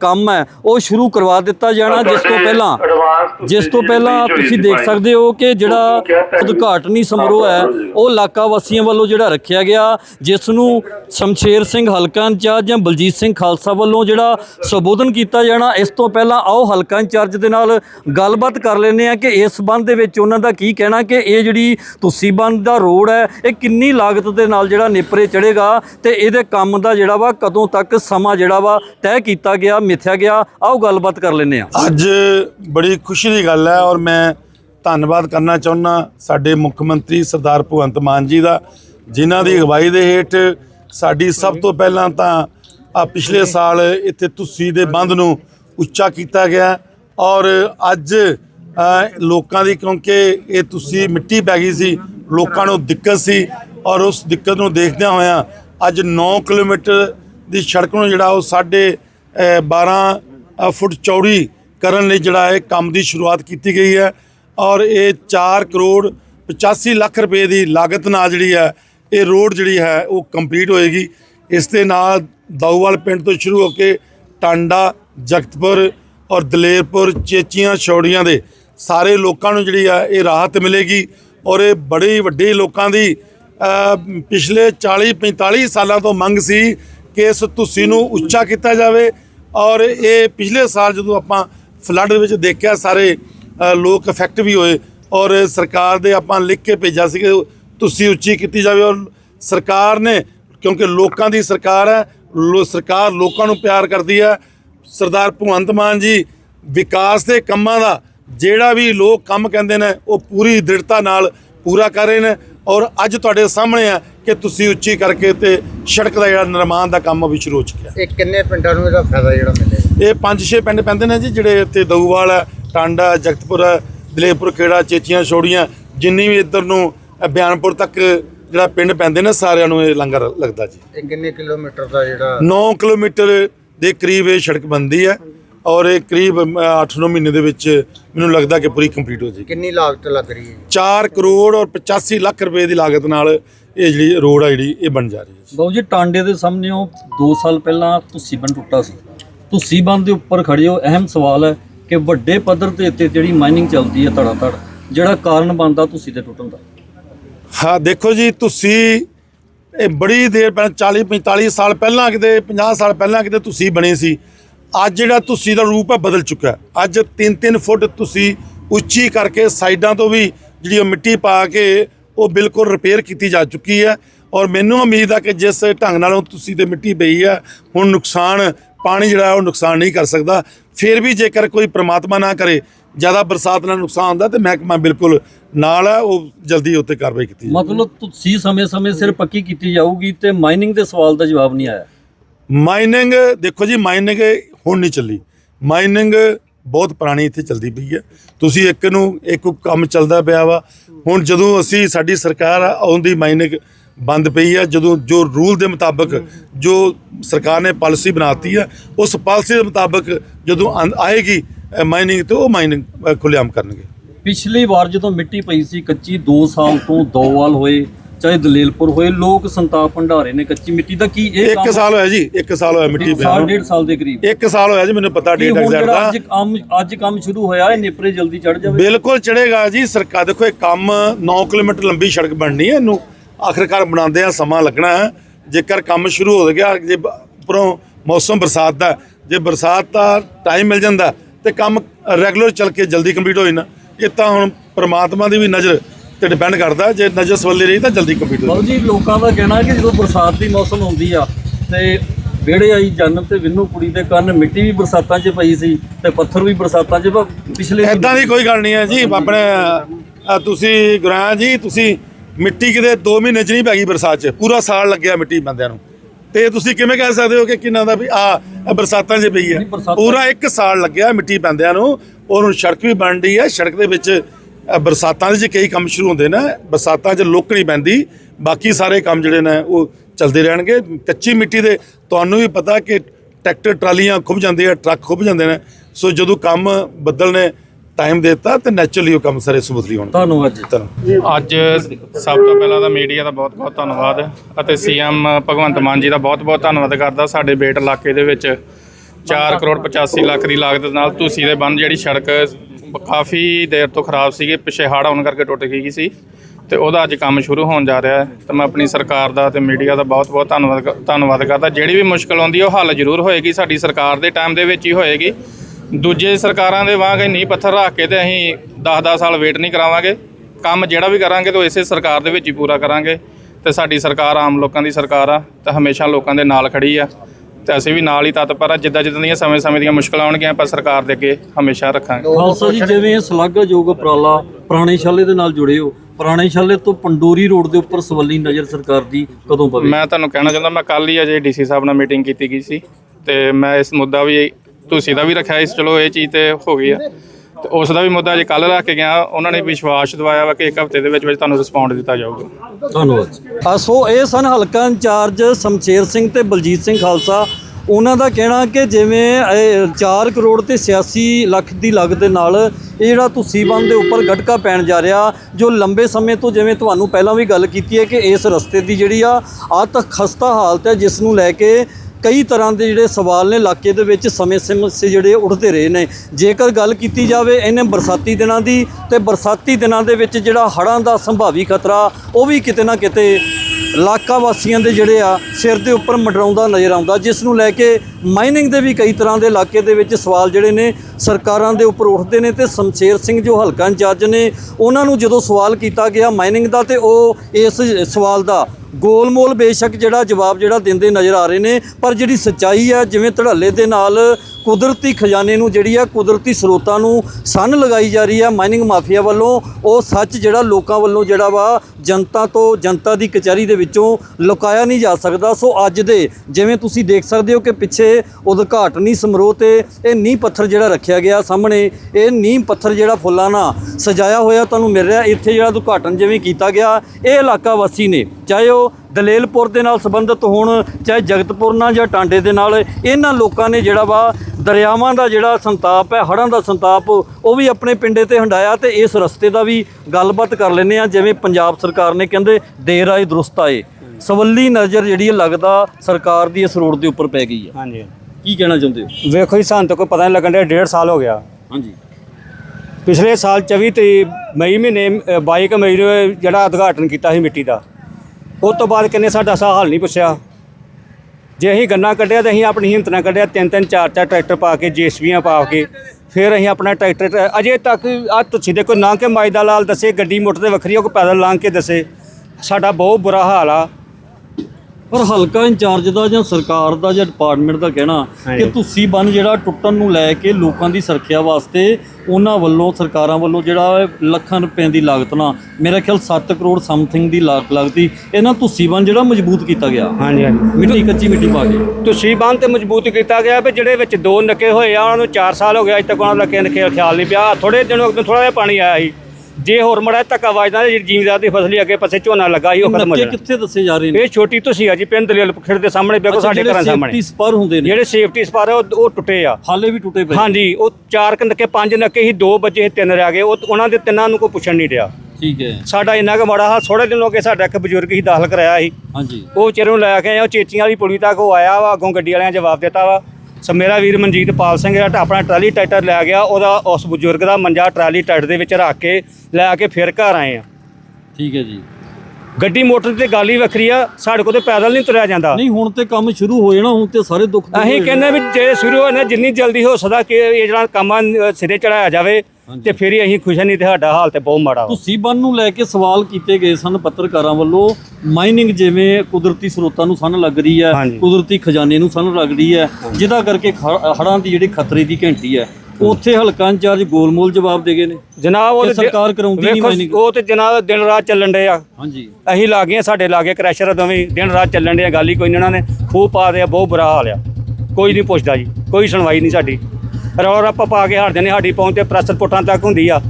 ਕੰਮ ਹੈ ਉਹ ਸ਼ੁਰੂ ਕਰਵਾ ਦਿੱਤਾ ਜਾਣਾ ਜਿਸ ਤੋਂ ਪਹਿਲਾਂ। ਜਿਸ ਤੋਂ ਪਹਿਲਾਂ ਤੁਸੀਂ ਦੇਖ ਸਕਦੇ ਹੋ ਕਿ ਜਿਹੜਾ ਉਦਘਾਟਨੀ ਸਮਾਰੋਹ ਹੈ ਉਹ ਇਲਾਕਾ ਵਾਸੀਆਂ ਵੱਲੋਂ ਜਿਹੜਾ ਰੱਖਿਆ ਗਿਆ ਜਿਸ ਨੂੰ ਸ਼ਮਸ਼ੇਰ ਸਿੰਘ ਹਲਕਾ ਇੰਚਾਰਜ ਜਾਂ ਬਲਜੀਤ ਸਿੰਘ ਖਾਲਸਾ ਵੱਲੋਂ ਜਿਹੜਾ ਸੰਬੋਧਨ ਕੀਤਾ ਜਾਣਾ ਇਸ ਤੋਂ ਪਹਿਲਾਂ ਆਓ ਹਲਕਾ ਇੰਚਾਰਜ ਦੇ ਨਾਲ ਗੱਲਬਾਤ ਕਰ ਲੈਂਦੇ ਆ ਕਿ ਇਸ ਸੰਬੰਧ ਦੇ ਵਿੱਚ ਉਹਨਾਂ ਦਾ ਕੀ ਕਹਿਣਾ ਕਿ ਇਹ ਜਿਹੜੀ ਤੁਸੀਂ ਬੰਦ ਦਾ ਰੋਡ ਹੈ ਇਹ ਕਿੰਨੀ ਲਾਗਤ ਦੇ ਨਾਲ ਜਿਹੜਾ ਨੇਪਰੇ ਚੜੇਗਾ ਤੇ ਇਹਦੇ ਕੰਮ ਦਾ ਜਿਹੜਾ ਵਾ ਕਦੋਂ ਤੱਕ ਸਮਾਂ ਜਿਹੜਾ ਵਾ ਤੈਅ ਕੀਤਾ ਗਿਆ, ਮਿਥਿਆ ਗਿਆ, ਆਓ ਗੱਲਬਾਤ ਕਰ ਲੈਂਦੇ ਆ ਅੱਜ ਬੜੀ ਖੁਸ਼ੀ ਦੀ ਗੱਲ ਹੈ ਔਰ ਮੈਂ ਧੰਨਵਾਦ ਕਰਨਾ ਚਾਹੁੰਦਾ ਸਾਡੇ ਮੁੱਖ ਮੰਤਰੀ ਸਰਦਾਰ ਭਗਵੰਤ ਮਾਨ ਜੀ ਦਾ, ਜਿਨ੍ਹਾਂ ਦੀ ਅਗਵਾਈ ਦੇ ਹੇਠ ਸਾਡੀ ਸਭ ਤੋਂ ਪਹਿਲਾਂ ਤਾਂ ਆ ਪਿਛਲੇ ਸਾਲ ਇੱਥੇ ਤੁਸੀਂ ਦੇ ਬੰਦ ਨੂੰ ਉੱਚਾ ਕੀਤਾ ਗਿਆ ਔਰ ਅੱਜ ਲੋਕਾਂ ਦੀ ਕਿਉਂਕਿ ਇਹ ਤੁਸੀਂ ਮਿੱਟੀ ਪੈ ਗਈ ਸੀ, ਲੋਕਾਂ ਨੂੰ ਦਿੱਕਤ ਸੀ ਔਰ ਉਸ ਦਿੱਕਤ ਨੂੰ ਦੇਖਦਿਆਂ ਹੋਇਆਂ ਅੱਜ 9 ਕਿਲੋਮੀਟਰ ਦੀ ਸੜਕ ਨੂੰ ਜਿਹੜਾ ਉਹ ਸਾਢੇ ਅ, 12 ਫੁੱਟ ਚੌੜੀ ਕਰਨ ਲਈ ਜਿਹੜਾ ਇਹ ਕੰਮ ਦੀ ਸ਼ੁਰੂਆਤ ਕੀਤੀ ਗਈ ਹੈ ਔਰ ਇਹ 4 ਕਰੋੜ 85 ਲੱਖ ਰੁਪਏ ਦੀ ਲਾਗਤ ਨਾਲ ਜਿਹੜੀ ਹੈ ਇਹ ਰੋਡ ਜਿਹੜੀ ਹੈ ਉਹ ਕੰਪਲੀਟ ਹੋਏਗੀ। ਇਸ ਦੇ ਨਾਲ ਦਾਊਵਾਲ ਪਿੰਡ ਤੋਂ ਸ਼ੁਰੂ ਹੋ ਕੇ ਟਾਂਡਾ ਜਗਤਪੁਰ ਔਰ ਦਲੇਰਪੁਰ ਚੇਚੀਆਂ ਛੌੜੀਆਂ ਦੇ ਸਾਰੇ ਲੋਕਾਂ ਨੂੰ ਜਿਹੜੀ ਆ ਇਹ ਰਾਹਤ ਮਿਲੇਗੀ ਔਰ ਇਹ ਬੜੇ ਵੱਡੇ ਲੋਕਾਂ ਦੀ ਪਿਛਲੇ 40 45 ਸਾਲਾਂ ਤੋਂ ਮੰਗ ਸੀ ਕਿ ਇਸ ਤੁਸੀਂ ਨੂੰ ਉੱਚਾ ਕੀਤਾ ਜਾਵੇ ਔਰ ਇਹ ਪਿਛਲੇ ਸਾਲ ਜਦੋਂ ਆਪਾਂ ਫਲੱਡ ਦੇ ਵਿੱਚ ਦੇਖਿਆ ਸਾਰੇ ਲੋਕ ਇਫੈਕਟ ਵੀ ਹੋਏ ਔਰ ਸਰਕਾਰ ਦੇ ਆਪਾਂ ਲਿਖ ਕੇ ਭੇਜਿਆ ਸੀ ਕਿ ਤੁਸੀਂ ਉੱਚੀ ਕੀਤੀ ਜਾਵੇ ਔਰ ਸਰਕਾਰ ਨੇ, ਕਿਉਂਕਿ ਲੋਕਾਂ ਦੀ ਸਰਕਾਰ ਹੈ, ਲੋ, ਸਰਕਾਰ ਲੋਕਾਂ ਨੂੰ ਪਿਆਰ ਕਰਦੀ ਹੈ। ਸਰਦਾਰ ਭਗਵੰਤ ਮਾਨ ਜੀ ਵਿਕਾਸ ਦੇ ਕੰਮਾਂ ਦਾ ਜਿਹੜਾ ਵੀ ਲੋਕ ਕੰਮ ਕਹਿੰਦੇ ਨੇ ਉਹ ਪੂਰੀ ਦ੍ਰਿੜਤਾ ਨਾਲ ਪੂਰਾ ਕਰ ਰਹੇ ਨੇ ਔਰ ਅੱਜ ਤੁਹਾਡੇ ਸਾਹਮਣੇ ਆ ਕਿ ਤੁਸੀਂ ਉੱਚੀ ਕਰਕੇ ਤੇ ਸੜਕ ਦਾ ਜਿਹੜਾ ਨਿਰਮਾਣ ਦਾ ਕੰਮ ਵੀ ਸ਼ੁਰੂ ਹੋ ਚੁੱਕਿਆ। ਇਹ ਕਿੰਨੇ ਪਿੰਡਾਂ ਨੂੰ ਇਹਦਾ ਫਾਇਦਾ ਜਿਹੜਾ ਮਿਲੇਗਾ ਇਹ ਪੰਜ ਛੇ ਪਿੰਡ ਪੈਂਦੇ ਨੇ ਜੀ ਜਿਹੜੇ ਇੱਥੇ ਦਊਵਾਲ ਹੈ ਟਾਂਡਾ ਜਗਤਪੁਰ ਦਲੇਪੁਰ ਖੇੜਾ ਚੇਚੀਆਂ ਛੋੜੀਆਂ ਜਿੰਨੀ ਵੀ ਇੱਧਰ ਨੂੰ ਬਿਆਨਪੁਰ ਤੱਕ ਜਿਹੜਾ ਪਿੰਡ ਪੈਂਦੇ ਨੇ ਸਾਰਿਆਂ ਨੂੰ ਇਹ ਲੰਗਰ ਲੱਗਦਾ ਜੀ। ਇਹ ਕਿੰਨੇ ਕਿਲੋਮੀਟਰ ਦਾ ਜਿਹੜਾ 9 ਕਿਲੋਮੀਟਰ ਦੇ ਕਰੀਬ ਇਹ ਸੜਕ ਬਣਦੀ ਹੈ। ਔਰ ਇਹ ਕਰੀਬ 8-9 ਮਹੀਨੇ ਦੇ ਵਿੱਚ ਮੈਨੂੰ ਲੱਗਦਾ ਕਿ ਪੂਰੀ ਕੰਪਲੀਟ ਹੋ ਜਾਏਗੀ। ਕਿੰਨੀ ਲਾਗਤ ਲੱਗ ਰਹੀ ਹੈ 4 ਕਰੋੜ ਔਰ 85 ਲੱਖ ਰੁਪਏ ਦੀ ਲਾਗਤ ਨਾਲ ਇਹ ਜਿਹੜੀ ਰੋਡ ਆ ਜਿਹੜੀ ਇਹ ਬਣ ਜਾ ਰਹੀ ਹੈ ਬਾਊ ਜੀ ਟਾਂਡੇ ਦੇ ਸਾਹਮਣੇ ਉਹ 2 ਸਾਲ ਪਹਿਲਾਂ ਤੁਸੀਂ ਬੰਨ ਟੁੱਟਾ ਸੀ। ਤੁਸੀਂ ਬੰਨ ਦੇ ਉੱਪਰ ਖੜੇ ਹੋ ਅਹਿਮ ਸਵਾਲ ਹੈ ਕਿ ਵੱਡੇ ਪੱਧਰ ਤੇ ਉੱਤੇ ਜਿਹੜੀ ਮਾਈਨਿੰਗ ਚੱਲਦੀ ਹੈ ਧੜਾ ਧੜ ਜਿਹੜਾ ਕਾਰਨ ਬਣਦਾ ਤੁਸੀਂ ਦੇ ਟੁੱਟਣ ਦਾ? ਹਾਂ ਦੇਖੋ ਜੀ ਤੁਸੀਂ ਇਹ ਬੜੀ ਦੇਰ ਪਹਿਲਾਂ 40 45 ਸਾਲ ਪਹਿਲਾਂ ਕਿਤੇ 50 ਸਾਲ ਪਹਿਲਾਂ ਕਿਤੇ ਤੁਸੀਂ ਬਣੇ ਸੀ ਅੱਜ ਜਿਹੜਾ ਤੁਸੀਂ ਦਾ ਰੂਪ ਹੈ ਬਦਲ ਚੁੱਕਾ ਹੈ। ਅੱਜ 3-3 ਫੁੱਟ ਤੁਸੀਂ ਉੱਚੀ ਕਰਕੇ ਸਾਈਡਾਂ ਤੋਂ ਵੀ ਜਿਹੜੀ ਉਹ ਮਿੱਟੀ ਪਾ ਕੇ ਉਹ ਬਿਲਕੁਲ ਰਿਪੇਅਰ ਕੀਤੀ ਜਾ ਚੁੱਕੀ ਹੈ। ਔਰ ਮੈਨੂੰ ਉਮੀਦ ਆ ਕਿ ਜਿਸ ਢੰਗ ਨਾਲ ਉਹ ਤੁਸੀਂ ਤੇ ਮਿੱਟੀ ਪਈ ਹੈ ਹੁਣ ਨੁਕਸਾਨ ਪਾਣੀ ਜਿਹੜਾ ਉਹ ਨੁਕਸਾਨ ਨਹੀਂ ਕਰ ਸਕਦਾ। ਫਿਰ ਵੀ ਜੇਕਰ ਕੋਈ ਪ੍ਰਮਾਤਮਾ ਨਾ ਕਰੇ ਜ਼ਿਆਦਾ ਬਰਸਾਤ ਨਾਲ ਨੁਕਸਾਨ ਹੁੰਦਾ ਤੇ ਮਹਿਕਮਾ ਬਿਲਕੁਲ ਨਾਲ ਹੈ ਉਹ ਜਲਦੀ ਉੱਤੇ ਕਾਰਵਾਈ ਕੀਤੀ ਜਾਵੇ ਮਤਲਬ ਤੁਸੀਂ ਸਮੇਂ-ਸਮੇਂ ਸਿਰ ਪੱਕੀ ਕੀਤੀ ਜਾਊਗੀ ਤੇ ਮਾਈਨਿੰਗ ਦੇ ਸਵਾਲ ਦਾ ਜਵਾਬ ਨਹੀਂ ਆਇਆ। ਮਾਈਨਿੰਗ ਦੇਖੋ ਜੀ ਮਾਈਨਿੰਗ ਹੁਣ ਨਹੀਂ ਚੱਲੀ। ਮਾਈਨਿੰਗ ਬਹੁਤ ਪੁਰਾਣੀ ਇੱਥੇ ਚੱਲਦੀ ਪਈ ਹੈ। ਤੁਸੀਂ ਇੱਕ ਨੂੰ ਇੱਕ ਕੰਮ ਚੱਲਦਾ ਪਿਆ ਵਾ। ਹੁਣ ਜਦੋਂ ਅਸੀਂ, ਸਾਡੀ ਸਰਕਾਰ ਆਉਂਦੀ ਮਾਈਨਿੰਗ ਬੰਦ ਪਈ ਆ ਜਦੋਂ ਜੋ ਰੂਲ ਦੇ ਮੁਤਾਬਕ ਜੋ ਸਰਕਾਰ ਨੇ ਪਾਲਿਸੀ ਬਣਾਤੀ ਹੈ, ਉਸ ਪਾਲਿਸੀ ਦੇ ਮੁਤਾਬਕ ਜਦੋਂ ਆਂ- ਆਏਗੀ ਮਾਈਨਿੰਗ ਤੇ ਉਹ ਮਾਈਨਿੰਗ ਖੁੱਲ੍ਹੇਆਮ ਕਰਨਗੇ। ਪਿਛਲੀ ਵਾਰ ਜਦੋਂ ਮਿੱਟੀ ਪਈ ਸੀ ਕੱਚੀ 2 ਸਾਲ ਤੋਂ ਦੋ ਦੋਵਾਲ ਹੋਏ। ਚਾਹੇ ਦਲੇਲਪੁਰ ਹੋਏ ਲੋਕ ਸੰਤਾਪ ਭੰਡਾਰੇ ਨੇ ਕੱਚੀ ਮਿੱਟੀ ਦਾ ਕੀ ਇਹ ਇੱਕ ਸਾਲ ਹੋਇਆ ਜੀ ਇੱਕ ਸਾਲ ਹੋਇਆ ਮਿੱਟੀ ਪਿਆ ਸਾਲ। ਡੇਢ ਸਾਲ ਦੇ ਕਰੀਬ। ਇੱਕ ਸਾਲ ਹੋਇਆ ਜੀ ਮੈਨੂੰ ਪਤਾ ਡੇਟ ਐਗਜ਼ੈਕਟ ਦਾ। ਅੱਜ ਕੰਮ ਅੱਜ ਕੰਮ ਸ਼ੁਰੂ ਹੋਇਆ ਇਹ ਨੇਪਰੇ ਜਲਦੀ ਚੜ ਜਾਵੇ। ਬਿਲਕੁਲ ਚੜੇਗਾ ਜੀ ਸਰਕਾਰ ਦੇਖੋ ਇਹ ਕੰਮ 9 ਕਿਲੋਮੀਟਰ ਲੰਬੀ ਸੜਕ ਬਣਨੀ ਹੈ ਇਹਨੂੰ ਆਖਰਕਾਰ ਬਣਾਉਂਦੇ ਆ ਸਮਾਂ ਲੱਗਣਾ ਹੈ। ਜੇਕਰ ਕੰਮ ਸ਼ੁਰੂ ਹੋ ਗਿਆ ਜੇ ਉੱਪਰੋਂ ਮੌਸਮ ਬਰਸਾਤ ਦਾ ਜੇ ਬਰਸਾਤ ਦਾ ਟਾਈਮ ਮਿਲ ਜਾਂਦਾ ਤੇ ਕੰਮ ਰੈਗੂਲਰ ਚੱਲ ਕੇ ਜਲਦੀ ਕੰਪਲੀਟ ਹੋ ਜਾਣਾ ਇਹ ਤਾਂ ਹੁਣ ਪ੍ਰਮਾਤਮਾ ਦੀ ਵੀ ਨਜ਼ਰ ਤੇ ਡਿਪੈਂਡ ਕਰਦਾ ਜੇ ਨਜ਼ਰ ਸਵੱਲੀ ਰਹੀ ਤਾਂ ਜਲਦੀ ਕੰਪਲੀਟ ਹੋ ਬਾਬੂ ਜੀ ਲੋਕਾਂ ਦਾ ਕਹਿਣਾ ਹੈ ਕਿ ਜਦੋਂ ਬਰਸਾਤ ਦੀ ਮੌਸਮ ਆਉਂਦੀ ਆ ਤੇ ਵਿਹੜੇ ਆਈ ਜਨਮ ਤੇ ਵਿੰਨੂ ਕੁੜੀ ਦੇ ਕੰਨ ਮਿੱਟੀ ਵੀ ਬਰਸਾਤਾਂ 'ਚ ਪਈ ਸੀ ਤੇ ਪੱਥਰ ਵੀ ਬਰਸਾਤਾਂ 'ਚ ਪ- ਪਿਛਲੇ ਐਦਾਂ ਦੀ ਕੋਈ ਗੱਲ ਨਹੀਂ ਹੈ ਜੀ ਆਪਣੇ ਤੁਸੀਂ ਗੁਰਾਂ ਜੀ ਤੁਸੀਂ ਮਿੱਟੀ ਕਿਤੇ 2 ਮਹੀਨੇ ਚ ਨਹੀਂ ਪੈ ਗਈ ਬਰਸਾਤ ਚ ਪੂਰਾ ਸਾਲ ਲੱਗਿਆ ਮਿੱਟੀ ਬੰਦਿਆਂ ਨੂੰ। ਤੇ ਤੁਸੀਂ ਕਿਵੇਂ ਕਹਿ ਸਕਦੇ ਹੋ ਕਿ ਕਿੰਨਾ ਦਾ ਵੀ ਆ ਬਰਸਾਤਾਂ 'ਚ ਪਈ ਹੈ? ਨਹੀਂ, ਬਰਸਾਤਾਂ- ਪੂਰਾ 1 ਸਾਲ ਲੱਗਿਆ ਮਿੱਟੀ ਬੰਦਿਆਂ ਨੂੰ ਔਰ ਹੁਣ ਸੜਕ ਵੀ ਬਣ ਰਹੀ ਹੈ ਸੜਕ ਦੇ ਵਿੱਚ ਬਰਸਾਤਾਂ ਦੇ 'ਚ ਕਈ ਕੰਮ ਸ਼ੁਰੂ ਹੁੰਦੇ ਨੇ ਬਰਸਾਤਾਂ 'ਚ ਲੁੱਕ ਨਹੀਂ ਪੈਂਦੀ। ਬਾਕੀ ਸਾਰੇ ਕੰਮ ਜਿਹੜੇ ਨੇ ਉਹ ਚੱਲਦੇ ਰਹਿਣਗੇ। ਕੱਚੀ ਮਿੱਟੀ ਦੇ ਤੁਹਾਨੂੰ ਵੀ ਪਤਾ ਕਿ ਟਰੈਕਟਰ ਟਰਾਲੀਆਂ ਖੁੱਭ ਜਾਂਦੇ ਆ ਟਰੱਕ ਖੁੱਭ ਜਾਂਦੇ ਨੇ। ਸੋ ਜਦੋਂ ਕੰਮ ਬੱਦਲ ਨੇ ਟਾਈਮ ਦਿੱਤਾ ਤੇ ਨੈਚੁਰਲੀ ਉਹ ਕੰਮ ਸਾਰੇ ਸਮੂਥਲੀ ਹੋਣ ਧੰਨਵਾਦ ਜੀ। ਧੰਨਵਾਦ। ਅੱਜ ਸਭ ਤੋਂ ਪਹਿਲਾਂ ਤਾਂ ਮੀਡੀਆ ਦਾ ਬਹੁਤ-ਬਹੁਤ ਧੰਨਵਾਦ ਅਤੇ ਸੀਐਮ ਭਗਵੰਤ ਮਾਨ ਜੀ ਦਾ ਬਹੁਤ-ਬਹੁਤ ਧੰਨਵਾਦ ਕਰਦਾ ਸਾਡੇ ਬੇਟ ਇਲਾਕੇ ਦੇ ਵਿੱਚ। 4 ਕਰੋੜ 85 ਲੱਖ ਦੀ ਲਾਗਤ ਨਾਲ ਤੁਸੀਂ ਦੇ ਬੰਨ ਜਿਹੜੀ ਸੜਕ ਕਾਫੀ ਦੇਰ ਤੋਂ ਖਰਾਬ ਸੀਗੇ, ਪਿੱਛੇ ਹੜ੍ਹ ਆਉਣ ਕਰਕੇ ਟੁੱਟ ਗਈ ਸੀ ਤੇ ਉਹਦਾ ਅੱਜ ਕੰਮ ਸ਼ੁਰੂ ਹੋਣ ਜਾ ਰਿਹਾ ਹੈ। ਤੇ ਮੈਂ ਆਪਣੀ ਸਰਕਾਰ ਦਾ ਤੇ ਮੀਡੀਆ ਦਾ ਬਹੁਤ-ਬਹੁਤ ਧੰਨਵਾਦ ਕ- ਧੰਨਵਾਦ ਕਰਦਾ। ਜਿਹੜੀ ਵੀ ਮੁਸ਼ਕਲ ਆਉਂਦੀ ਹੈ, ਉਹ ਹੱਲ ਜ਼ਰੂਰ ਹੋਏਗੀ। ਸਾਡੀ ਸਰਕਾਰ ਦੇ ਟਾਈਮ ਦੇ ਵਿੱਚ ਹੀ ਹੋਏਗੀ। ਦੂਜੇ ਸਰਕਾਰਾਂ ਦੇ ਵਾਂਗ ਨੀਂਹ ਪੱਥਰ ਰੱਖ ਕੇ ਤੇ ਅਸੀਂ 10-10 ਸਾਲ ਵੇਟ ਨਹੀਂ ਕਰਾਵਾਂਗੇ। ਕੰਮ ਜਿਹੜਾ ਵੀ ਕਰਾਂਗੇ, ਤਾਂ ਇਸੇ ਸਰਕਾਰ ਦੇ ਵਿੱਚ ਹੀ ਪੂਰਾ ਕਰਾਂਗੇ। ਤੇ ਸਾਡੀ ਸਰਕਾਰ ਆਮ ਲੋਕਾਂ ਦੀ ਸਰਕਾਰ ਆ ਤੇ ਹਮੇਸ਼ਾ ਲੋਕਾਂ ਦੇ ਨਾਲ ਖੜੀ ਆ। ਤੇ ਅਸੀਂ ਵੀ ਨਾਲ ਹੀ ਤਤਪਰ ਆ ਜਿੱਦਾਂ ਜਿੱਦਾਂ ਦੀਆਂ ਸਮੇਂ-ਸਮੇਂ ਦੀਆਂ ਮੁਸ਼ਕਲਾਂ ਆਉਣਗੀਆਂ ਆਪਾਂ ਸਰਕਾਰ ਦੇ ਅੱਗੇ ਹਮੇਸ਼ਾ ਰੱਖਾਂਗੇ। ਖਾਲਸਾ ਜੀ ਜਿਵੇਂ ਇਹ ਸ਼ਲਾਘਾਯੋਗ ਉਪਰਾਲਾ ਪੁਰਾਣੇ ਸ਼ਾਲੇ ਦੇ ਨਾਲ ਜੁੜੇ ਹੋ ਪੁਰਾਣੇ ਸ਼ਾਲੇ ਤੋਂ ਪੰਡੋਰੀ ਰੋਡ ਦੇ ਉੱਪਰ ਸਵੱਲੀ ਨਜ਼ਰ ਸਰਕਾਰ ਦੀ ਕਦੋਂ ਪਵੇ? ਮੈਂ ਤੁਹਾਨੂੰ ਕਹਿਣਾ ਚਾਹੁੰਦਾ ਮੈਂ ਕੱਲ ਹੀ ਅਜੇ ਡੀਸੀ ਸਾਹਿਬ ਨਾਲ ਮੀਟਿੰਗ ਕੀਤੀ ਗਈ ਸੀ ਤੇ ਮੈਂ ਇਸ ਮੁੱਦਾ ਵੀ ਤੁਸੀਂ ਦਾ ਵੀ ਰੱਖਿਆ ਇਸ ਚਲੋ ਇਹ ਚੀਜ਼ ਤੇ ਹੋ ਗਈ ਆ। ਤੇ ਉਸ ਦਾ ਵੀ ਮੁੱਦਾ ਅਜੇ ਕੱਲ ਰੱਖ ਕੇ ਗਿਆ, ਉਹਨਾਂ ਨੇ ਵਿਸ਼ਵਾਸ ਦਿਵਾਇਆ ਵਾ ਕਿ ਇੱਕ ਹਫ਼ਤੇ ਦੇ ਵਿੱਚ ਵਿੱਚ ਤੁਹਾਨੂੰ ਰਿਸਪੌਂਡ ਦਿੱਤਾ ਜਾਊਗਾ। ਧੰਨਵਾਦ ਆ, ਸੋ ਇਹ ਸਨ ਹਲਕਾ ਇੰਚਾਰਜ ਸਮਸ਼ੇਰ ਸਿੰਘ ਤੇ ਬਲਜੀਤ ਸਿੰਘ ਖਾਲਸਾ। ਉਹਨਾਂ ਦਾ ਕਹਿਣਾ ਕਿ ਜਿਵੇਂ, ਇਹ 4 ਕਰੋੜ ਤੇ 86 ਲੱਖ ਦੀ ਲਾਗਤ ਦੇ ਨਾਲ ਇਹ ਜਿਹੜਾ ਤੁਸੀਂ ਬੰਦ ਦੇ ਉੱਪਰ ਗਟਕਾ ਪੈਣ ਜਾ ਰਿਹਾ, ਜੋ ਲੰਬੇ ਸਮੇਂ ਤੋਂ ਜਿਵੇਂ ਤੁਹਾਨੂੰ ਪਹਿਲਾਂ ਵੀ ਗੱਲ ਕੀਤੀ ਹੈ ਕਿ ਇਸ ਰਸਤੇ ਦੀ ਜਿਹੜੀ ਆ ਆਤ ਖਸਤਾ ਹਾਲਤ ਹੈ, ਜਿਸ ਨੂੰ ਲੈ ਕੇ ਕਈ ਤਰ੍ਹਾਂ ਦੇ ਜਿਹੜੇ ਸਵਾਲ ਨੇ ਇਲਾਕੇ ਦੇ ਵਿੱਚ ਸਮੇਂ-ਸਮੇਂ ਸੇ ਜਿਹੜੇ ਉੱਠਦੇ ਰਹੇ ਨੇ। ਜੇਕਰ ਗੱਲ ਕੀਤੀ ਜਾਵੇ ਇਹਨੇ ਬਰਸਾਤੀ ਦਿਨਾਂ ਦੀ ਤੇ ਬਰਸਾਤੀ ਦਿਨਾਂ ਦੇ ਵਿੱਚ ਜਿਹੜਾ ਹੜ੍ਹਾਂ ਦਾ ਸੰਭਾਵੀ ਖਤਰਾ, ਉਹ ਵੀ ਕਿਤੇ ਨਾ ਕਿਤੇ ਇਲਾਕਾ ਵਾਸੀਆਂ ਦੇ ਜਿਹੜੇ ਆ ਸਿਰ ਦੇ ਉੱਪਰ ਮੰਡਰਾਉਂਦਾ ਨਜ਼ਰ ਆਉਂਦਾ, ਜਿਸ ਨੂੰ ਲੈ ਕੇ ਮਾਈਨਿੰਗ ਦੇ ਵੀ ਕਈ ਤਰ੍ਹਾਂ ਦੇ ਇਲਾਕੇ ਦੇ ਵਿੱਚ ਸਵਾਲ ਜਿਹੜੇ ਨੇ ਸਰਕਾਰਾਂ ਦੇ ਉੱਪਰ ਉੱਠਦੇ ਨੇ ਤੇ ਸ਼ਮਸ਼ੇਰ ਸਿੰਘ ਜੋ ਹਲਕਾ ਇੰਚਾਰਜ ਨੇ ਉਹਨਾਂ ਨੂੰ ਜਦੋਂ ਸਵਾਲ ਕੀਤਾ ਗਿਆ ਮਾਈਨਿੰਗ ਦਾ ਤੇ ਉਹ ਇਸ ਸਵਾਲ ਦਾ ਗੋਲਮੋਲ ਬੇਸ਼ੱਕ ਜਿਹੜਾ ਜਵਾਬ ਜਿਹੜਾ ਦਿੰਦੇ ਨਜ਼ਰ ਆ ਰਹੇ ਨੇ, ਪਰ ਜਿਹੜੀ ਸੱਚਾਈ ਹੈ, ਜਿਵੇਂ ਧੜੱਲੇ ਦੇ ਨਾਲ ਕੁਦਰਤੀ ਖਜ਼ਾਨੇ ਨੂੰ ਜਿਹੜੀ ਆ ਕੁਦਰਤੀ ਸਰੋਤਾਂ ਨੂੰ ਸੰਨ ਲਗਾਈ ਜਾ ਰਹੀ ਹੈ ਮਾਈਨਿੰਗ ਮਾਫੀਆ ਵੱਲੋਂ, ਉਹ ਸੱਚ ਜਿਹੜਾ ਲੋਕਾਂ ਵੱਲੋਂ ਜਿਹੜਾ ਵਾ ਜਨਤਾ ਤੋਂ, ਜਨਤਾ ਦੀ ਕਚਹਿਰੀ ਦੇ ਵਿੱਚੋਂ ਲੁਕਾਇਆ ਨਹੀਂ ਜਾ ਸਕਦਾ। ਸੋ ਅੱਜ ਦੇ ਜਿਵੇਂ ਤੁਸੀਂ ਦੇਖ ਸਕਦੇ ਹੋ ਕਿ ਪਿੱਛੇ ਉਦਘਾਟਨੀ ਸਮਾਰੋਹ ਤੇ ਇਹ ਨੀਂਹ ਪੱਥਰ ਜਿਹੜਾ ਰੱਖਿਆ ਗਿਆ ਸਾਹਮਣੇ, ਇਹ ਨੀਂਹ ਪੱਥਰ ਜਿਹੜਾ ਫੁੱਲਾਂ ਨਾਲ ਸਜਾਇਆ ਹੋਇਆ ਤੁਹਾਨੂੰ ਮਿਲ ਰਿਹਾ, ਇੱਥੇ ਜਿਹੜਾ ਉਦਘਾਟਨ ਜਿਵੇਂ ਕੀਤਾ ਗਿਆ, ਇਹ ਇਲਾਕਾ ਵਾਸੀ ਨੇ, ਚਾਹੇ ਉਹ ਦਲੇਲਪੁਰ ਦੇ ਨਾਲ ਸੰਬੰਧਿਤ ਹੋਣ, ਚਾਹੇ ਜਗਤਪੁਰ ਨਾਲ ਜਾਂ ਟਾਂਡੇ ਦੇ ਨਾਲ, ਇਹਨਾਂ ਲੋਕਾਂ ਨੇ ਜਿਹੜਾ ਵਾ ਦਰਿਆਵਾਂ ਦਾ ਜਿਹੜਾ ਸੰਤਾਪ ਹੈ, ਹੜ੍ਹਾਂ ਦਾ ਸੰਤਾਪ, ਉਹ ਵੀ ਆਪਣੇ ਪਿੰਡੇ ਤੇ ਹੰਡਾਇਆ ਤੇ ਇਸ ਰਸਤੇ ਦਾ ਵੀ ਗੱਲਬਾਤ ਕਰ ਲੈਂਦੇ ਆ ਜਿਵੇਂ ਪੰਜਾਬ ਸਰਕਾਰ ਨੇ ਕਹਿੰਦੇ, ਦੇਰ ਆਏ, ਦਰੁਸਤ ਆਏ। ਸਵੱਲੀ ਨਜ਼ਰ ਜਿਹੜੀ ਹੈ ਲੱਗਦਾ ਸਰਕਾਰ ਦੀ ਇਸ ਰੋਡ ਦੇ ਉੱਪਰ ਪੈ ਗਈ ਹੈ। ਹਾਂਜੀ। ਕੀ ਕਹਿਣਾ ਚਾਹੁੰਦੇ ਹੋ? ਵੇਖੋ ਜੀ ਸਾਨੂੰ ਤਾਂ ਕੋਈ ਪਤਾ ਨਹੀਂ ਲੱਗਣ ਡਿਆ ਡੇਢ ਸਾਲ ਹੋ ਗਿਆ। ਹਾਂਜੀ। ਪਿਛਲੇ ਸਾਲ 24 ਤੇ ਮਈ ਮਹੀਨੇ ਅ, 22 ਕੁ ਮਈ ਨੂੰ ਜਿਹੜਾ ਉਦਘਾਟਨ ਕੀਤਾ ਸੀ ਮਿੱਟੀ ਦਾ ਉਸ ਤੋਂ ਬਾਅਦ ਕਿੰਨੇ ਸਾਡਾ ਸਾ ਹਾਲ ਨਹੀਂ ਪੁੱਛਿਆ। ਜੇ ਅਸੀਂ ਗੰਨਾ ਕੱਢਿਆ ਤਾਂ ਅਸੀਂ ਆਪਣੀ ਹਿੰਮਤ ਨਾਲ ਕੱਢਿਆ ਤਿੰਨ ਤਿੰਨ ਚਾਰ ਚਾਰ ਟਰੈਕਟਰ ਪਾ ਕੇ ਜੀਸੀਬੀਆਂ ਪਾ ਕੇ ਫਿਰ ਅਸੀਂ ਆਪਣਾ ਟਰੈਕਟਰ ਅਜੇ ਤੱਕ ਆ ਤੁਸੀਂ ਦੇਖੋ ਨਾ ਕਿ ਮਾਇਦਾ ਲਾਲ ਦੱਸੇ ਗੱਡੀ ਮੋਟਰ ਤੇ ਵੱਖਰੀ ਉਹ ਪੈਦਲ ਲੰਘ ਕੇ ਦੱਸੇ। ਸਾਡਾ ਬਹੁਤ ਬੁਰਾ ਹਾਲ ਆ। ਪਰ ਹਲਕਾ ਇੰਚਾਰਜ ਦਾ ਜਾਂ ਸਰਕਾਰ ਦਾ ਜਾਂ ਡਿਪਾਰਟਮੈਂਟ ਦਾ ਕਹਿਣਾ ਕਿ ਤੁਸੀਂ ਬੰਨ ਜਿਹੜਾ ਟੁੱਟਣ ਨੂੰ ਲੈ ਕੇ ਲੋਕਾਂ ਦੀ ਸੁਰੱਖਿਆ ਵਾਸਤੇ ਉਹਨਾਂ ਵੱਲੋਂ ਸਰਕਾਰਾਂ ਵੱਲੋਂ ਜਿਹੜਾ ਲੱਖਾਂ ਰੁਪਏ ਦੀ ਲਾਗਤ ਨਾਲ ਮੇਰਾ ਖਿਆਲ 7 ਕਰੋੜ ਸਮਥਿੰਗ ਦੀ ਲਾਗਤ ਲੱਗਦੀ ਇਹਨਾਂ ਤੁਸੀਂ ਬੰਨ ਜਿਹੜਾ ਮਜ਼ਬੂਤ ਕੀਤਾ ਗਿਆ। ਹਾਂਜੀ ਹਾਂਜੀ। ਮਿੱਟੀ ਕੱਚੀ ਮਿੱਟੀ ਪਾ ਕੇ। ਤੁਸੀਂ ਬੰਨ ਤੇ ਮਜ਼ਬੂਤ ਕੀਤਾ ਗਿਆ ਵੀ ਜਿਹੜੇ ਵਿੱਚ ਦੋ ਨੱਕੇ ਹੋਏ ਆ ਉਹਨਾਂ ਨੂੰ 4 ਸਾਲ ਹੋ ਗਿਆ ਅਜੇ ਤੱਕ ਉਹਨਾਂ ਦਾ ਕਿਸੇ ਨੇ ਖਿਆਲ ਨਹੀਂ ਪਿਆ। ਥੋੜੇ ਦਿਨ ਥੋੜਾ ਜਿਹਾ ਪਾਣੀ ਆਇਆ ਸੀ। ਜੇ ਹੋਰ ਮੜਾ ਧੱਕਾ ਵੱਜਦਾ ਜਿਹੜੀ ਜ਼ਿਮੀਦਾਰ ਦੀ ਫਸਲੀ ਅੱਗੇ ਪਾਸੇ ਝੋਨਾ ਲੱਗਾ ਸੀ ਉਹ ਖਤਮ ਹੋ ਨੱਕੇ ਜਾਣਾ। ਕਿੱਥੇ ਦੱਸੇ ਜਾ ਰਹੇ ਨੇ? ਇਹ ਛੋਟੀ ਤੁਸੀਂ ਆ ਜੀ ਪਿੰਡ ਦਲੇਲ ਖੇੜ ਦੇ ਸਾਹਮਣੇ ਬਿਲਕੁਲ ਸਾਡੇ ਘਰਾਂ ਸਾਹਮਣੇ। ਸੇਫਟੀ ਸਪਰ ਹੁੰਦੇ ਨੇ। ਜਿਹੜੇ ਸੇਫਟੀ ਸਪਾਰ ਉਹ ਉਹ ਟੁੱਟੇ ਆ। ਹਾਲੇ ਵੀ ਟੁੱਟੇ ਪਏ। ਹਾਂਜੀ ਉਹ ਚਾਰ ਕੁ ਨੱਕੇ ਪੰਜ ਨੱਕੇ ਸੀ ਦੋ ਬੱਚੇ ਸੀ ਤਿੰਨ ਰਹਿ ਗਏ। ਉਹ ਉਹਨਾਂ ਦੇ ਤਿੰਨਾਂ ਨੂੰ ਕੋਈ ਪੁੱਛਣ ਨਹੀਂ ਰਿਹਾ ਠੀਕ ਹੈ। ਸਾਡਾ ਇੰਨਾ ਕੁ ਮਾੜਾ ਹਾਲ ਥੋੜੇ ਦਿਨ ਹੋ ਗਏ ਸਾਡਾ ਇੱਕ ਬਜ਼ੁਰਗ ਹੀ ਦਾਖਲ ਕਰਾਇਆ ਸੀ। ਹਾਂਜੀ। ਉਹ ਵਿਚਾਰੇ ਨੂੰ ਲੈ ਕੇ ਆਏ ਉਹ ਚੇਚੀਆਂ ਵਾਲੀ ਪੁਲੀ ਤੱਕ ਉਹ ਆਇਆ ਵਾ ਅੱਗੋਂ ਗੱਡੀ ਵਾਲਿਆਂ ਜਵਾਬ ਦਿੱਤਾ ਵਾ। ਸੋ ਮੇਰਾ ਵੀਰ ਮਨਜੀਤ ਪਾਲ ਸਿੰਘ ਜਿਹੜਾ ਆਪਣਾ ਟਰਾਲੀ ਟਰੈਕਟਰ ਲੈ ਗਿਆ ਉਹਦਾ ਉਸ ਬਜ਼ੁਰਗ ਦਾ ਮੰਜਾ ਟਰਾਲੀ ਟਰੈਕਟਰ ਦੇ ਵਿੱਚ ਰੱਖ ਕੇ ਲੈ ਕੇ ਫਿਰ ਘਰ ਆਏ ਆ। ਠੀਕ ਹੈ ਜੀ। ਗੱਡੀ ਮੋਟਰ ਤੇ ਗੱਲ ਹੀ ਵੱਖਰੀ ਆ ਸਾਡੇ ਕੋਲ ਤੇ ਪੈਦਲ ਨਹੀਂ ਤੁਰਿਆ ਜਾਂਦਾ। ਨਹੀਂ ਹੁਣ ਤੇ ਕੰਮ ਸ਼ੁਰੂ ਹੋ ਜਾਣਾ ਹੁਣ ਤੇ ਸਾਰੇ ਦੁੱਖ ਅਸੀਂ ਕਹਿੰਦੇ ਵੀ ਜੇ ਸ਼ੁਰੂ ਹੋਣਾ ਜਿੰਨੀ ਜਲਦੀ ਹੋ ਸਕਦਾ ਕਿ ਇਹ ਜਿਹੜਾ ਕੰਮ ਸਿਰੇ ਚੜਾਇਆ ਜਾਵੇ ਤੇ ਫਿਰ ਹੀ ਅਸੀਂ ਖੁਸ਼ ਹਾਂ, ਨਹੀਂ ਤੇ ਸਾਡਾ ਹਾਲ ਤੇ ਬਹੁਤ ਮਾੜਾ ਵਾ। ਤੁਸੀਂ ਬੰਨ ਨੂੰ ਲੈ ਕੇ ਸਵਾਲ ਕੀਤੇ ਗਏ ਸਨ ਪੱਤਰਕਾਰਾਂ ਵੱਲੋਂ। ਮਾਈਨਿੰਗ ਜਿਵੇਂ ਕੁਦਰਤੀ ਸਰੋਤਾਂ ਨੂੰ ਸੰਨ ਲੱਗ ਰਹੀ ਹੈ ਹਾਂਜੀ। ਕੁਦਰਤੀ ਖਜ਼ਾਨੇ ਨੂੰ ਸੰਨ ਲੱਗ ਰਹੀ ਹੈ ਜਿਹਦਾ ਕਰਕੇ ਹੜਾਂ ਦੀ ਜਿਹੜੀ ਖਤਰੇ ਦੀ ਘੰਟੀ ਹੈ ਉੱਥੇ ਹਲਕਾ ਇੰਚਾਰਜ ਗੋਲਮੋਲ ਜਵਾਬ ਦੇ ਗਏ ਨੇ। ਜਨਾਬ ਉਹ ਤੇ- ਸਰਕਾਰ ਕਰਾਉਂਦੀ ਨਹੀਂ ਵੇਖੋ, mining। ਉਹ ਤੇ ਜਨਾਬ ਦਿਨ ਰਾਤ ਚੱਲਣ ਡੇ ਆ। ਹਾਂਜੀ। ਅਸੀਂ ਲਾਗੇ ਸਾਡੇ ਲਾਗੇ ਕ੍ਰੈਸ਼ਰ ਦੋਵੇਂ ਦਿਨ ਰਾਤ ਚੱਲਣ ਦੇ ਗੱਲ ਹੀ ਕੋਈ ਨਹੀਂ ਉਹਨਾਂ ਨੇ। ਖੂਹ ਪਾ ਦੇ ਬਹੁਤ ਬੁਰਾ ਹਾਲ ਆ। ਕੋਈ ਨਹੀਂ ਪੁੱਛਦਾ ਜੀ ਕੋਈ ਸੁਣਵਾਈ ਨਹੀਂ ਸਾਡੀ। ਰੌਲਾ ਰੱਪਾ ਪਾ ਕੇ ਹਟਦੇ ਨੇ ਸਾਡੀ ਪਹੁੰਚ ਤੇ ਪ੍ਰੈਸ ਰਿਪੋਰਟਾਂ ਤੱਕ ਹੁੰਦੀ ਆ।